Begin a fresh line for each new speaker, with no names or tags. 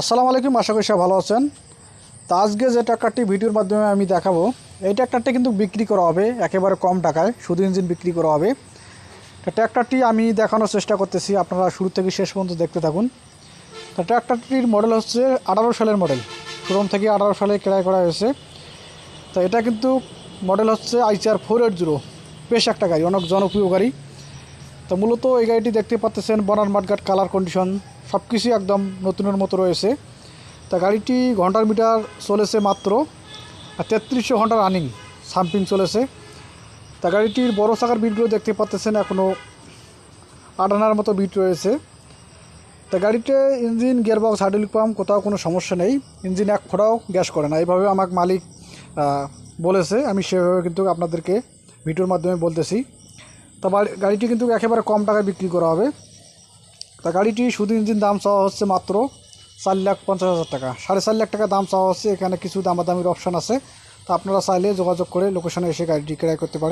আসসালামু আলাইকুম, আশা করি সবাই ভালো আছেন। তো আজকে যে ট্র্যাক্টরটি ভিডিওর মাধ্যমে আমি দেখাবো, এই ট্র্যাক্টরটি কিন্তু বিক্রি করা হবে, একেবারে কম টাকায়, শুধু ইঞ্জিন বিক্রি করা হবে। তো ট্র্যাক্টরটি আমি দেখানোর চেষ্টা করতেছি, আপনারা শুরু থেকে শেষ পর্যন্ত দেখতে থাকুন। তো ট্র্যাক্টরটির মডেল হচ্ছে আঠারো সালের মডেল শোরুম থেকে আঠারো সালে ক্রয় করা হয়েছে। তো এটা কিন্তু মডেল হচ্ছে আইচার ফোর এইট জিরো, বেশ একটা গাড়ি, অনেক জনপ্রিয় গাড়ি। তো মূলত এই গাড়িটি দেখতে পাচ্ছেন বনার মাঠঘাট কালার কন্ডিশন সব কিছুই একদম নতুনের মতো রয়েছে। তা গাড়িটি ঘণ্টার মিটার চলেছে মাত্র তেত্রিশশো ঘণ্টা রানিং, সাম্পিং চলেছে। তা গাড়িটির বড় চাকার বিটগুলো দেখতে পাচ্ছেন এখনও আটানার মতো বিট রয়েছে। তা গাড়িতে ইঞ্জিন, গিয়ারবক্স, হাইড্রোলিক পাম্প, কোথাও কোনো সমস্যা নেই। ইঞ্জিন এক ফোটাও গ্যাস করে না। এইভাবে আমাকে মালিক বলেছে। আমি সেভাবে কিন্তু আপনাদেরকে ভিডিওর মাধ্যমে বলতেছি। তা গাড়িটি কিন্তু একেবারে কম টাকায় বিক্রি করা হবে। তা গাড়িটি শুধু ইঞ্জিন দাম চাওয়া হচ্ছে মাত্র চার লাখ পঞ্চাশ হাজার টাকা। সাড়ে চার লাখ টাকা দাম চাওয়া হচ্ছে, এখানে কিছু দামাদামির অপশান আছে। তা আপনারা চাইলে যোগাযোগ করে লোকেশনে এসে গাড়িটি ক্রয় করতে পারেন।